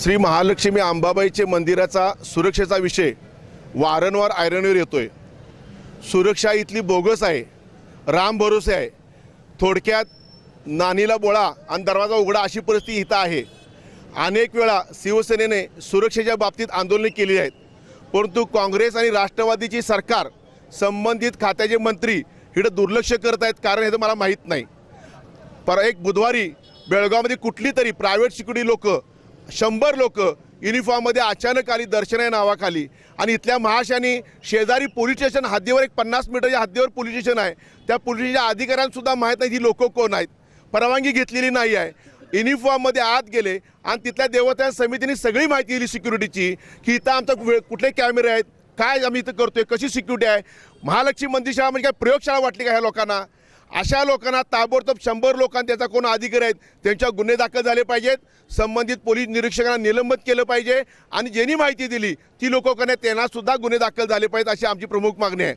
श्री महालक्ष्मी अंबाबाईचे मंदिराचा सुरक्षेचा विषय वारंवार आयरणीवर आहे सुरक्षा इथली बोगस आहे राम भरोसे आहे. थोडक्यात नानीला बोळा आणि दरवाजा उघडा अशी परिस्थिती इथं आहे. अनेक वेळा शिवसेनेने सुरक्षेच्या बाबतीत आंदोलने केली आहेत. परंतु काँग्रेस आणि राष्ट्रवादीची सरकार संबंधित खात्याचे मंत्री इकडं दुर्लक्ष करत आहेत कारण हे तर मला माहीत नाही. पर एक बुधवारी बेळगावमध्ये कुठली तरी प्रायव्हेट सिक्युरिटी लोक शंभर लोक युनिफॉर्ममध्ये अचानक आली दर्शन या नावाखाली. आणि इथल्या महाशानी शेजारी पोलीस स्टेशन हद्दीवर एक पन्नास मीटरच्या हद्दीवर पोलीस स्टेशन आहे. त्या पोलीस स्टेशनच्या अधिकाऱ्यांसुद्धा माहीत नाही ही लोक कोण आहेत. परवानगी घेतलेली नाही आहे. युनिफॉर्ममध्ये आत गेले आणि तिथल्या देवता समितीने सगळी माहिती दिली सिक्युरिटीची की इथं आमचा वे- कुठले कॅमेरे आहेत काय आम्ही इथं करतोय कशी सिक्युरिटी आहे. महालक्ष्मी मंदिरशाळा म्हणजे काय प्रयोगशाळा वाटली का ह्या लोकांना? अशा लोकांना ताबडतोब शंभर लोकांना त्याचा कोण अधिकारी आहेत त्यांच्या गुन्हे दाखल झाले पाहिजेत. संबंधित पोलीस निरीक्षकांना निलंबित केलं पाहिजे. आणि ज्यांनी माहिती दिली ती लोकांना त्यांनासुद्धा गुन्हे दाखल झाले पाहिजेत अशी आमची प्रमुख मागणी आहे.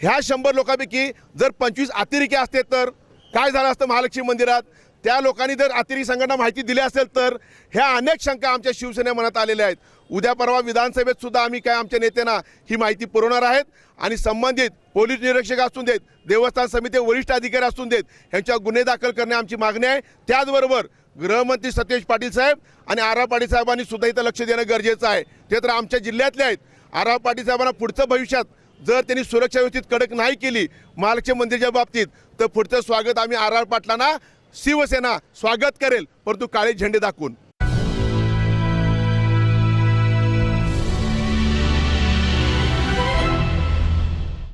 ह्या शंभर लोकांपैकी जर पंचवीस अतिरेकी असते तर काय झालं असतं महालक्ष्मी मंदिरात? त्या लोकांनी जर अतिरेकी संघटना माहिती दिली असेल तर ह्या अनेक शंका आमच्या शिवसेने मनात आलेल्या आहेत. उद्या परवा विधानसभेत सुद्धा आम्ही काय आमच्या नेत्यांना ही माहिती पुरवणार आहेत आणि संबंधित पोलीस निरीक्षक असून देत देवस्थान समिती वरिष्ठ अधिकारी असून देत ह्यांच्या गुन्हे दाखल करणे आमची मागणी आहे. त्याचबरोबर गृहमंत्री सतेज पाटील साहेब आणि आरा पाटील साहेबांनी सुद्धा इथं लक्ष देणं गरजेचं आहे. ते तर आमच्या जिल्ह्यातले आहेत. आरा पाटील साहेबांना पुढचं भविष्यात जर त्यांनी सुरक्षा व्यवस्थित कडक नाही केली महालक्ष्मी मंदिरच्या बाबतीत तर पुढचं स्वागत आम्ही आर आर पाटलांना शिवसेना स्वागत करेल परंतु काळे झेंडे दाखवून.